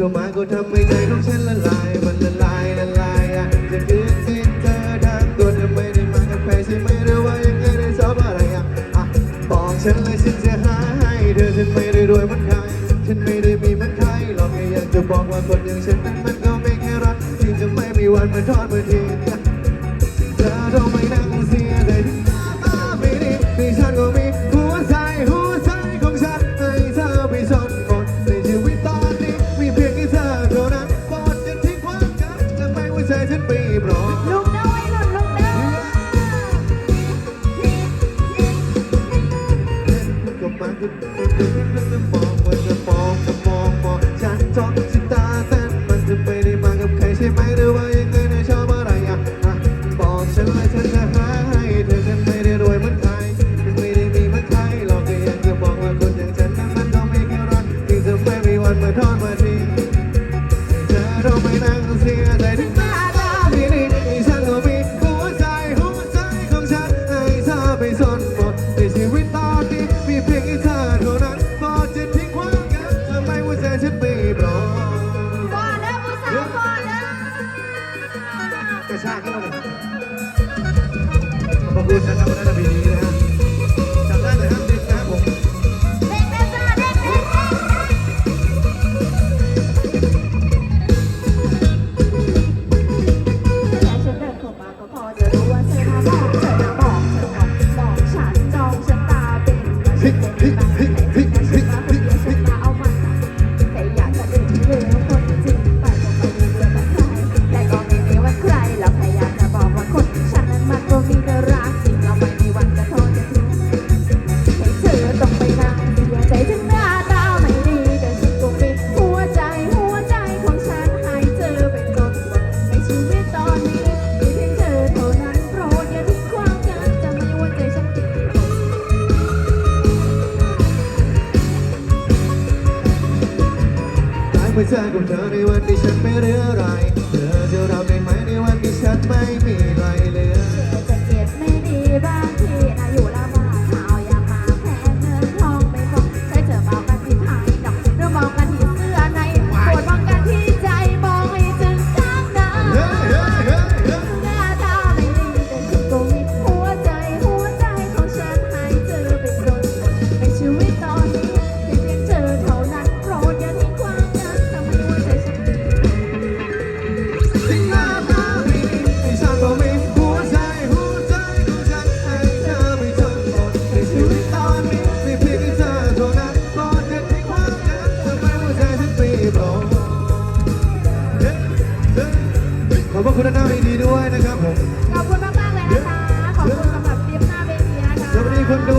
เข้ามาก็ทำให้ใจของฉันละลาย มันละลายละลายอะจะคืนสิ้นเธอดังตัวจะไม่ได้มากับใครใช่ไหมหรือว่ายังไงได้ชอบอะไรอะอะบอกฉันเลยฉันจะหาให้เธอฉันไม่ได้รวยมันใครฉันไม่ได้มีมันใครหรอกแค่อยากจะบอกว่าคนอย่างฉันนั้นมันก็ไม่แค่รักที่จะไม่มีวันมาทอดมาทิ้ง ใจฉันปีบรอลุกเด้อไว้หลุดลุกเด้อก็มาขึ้น gusta la vida. หัวใจของเธอในวันที่ฉันไม่เรื่อะไร เธอจะรับได้ไหมในวันที่ฉันไม่มี ขอบพระคุณด้านหน้าดีด้วยนะครับผมขอบคุณมากๆเลยนะคะ ขอบคุณสำหรับคลิปหน้าเวทีนะคะ สวัสดีคนดู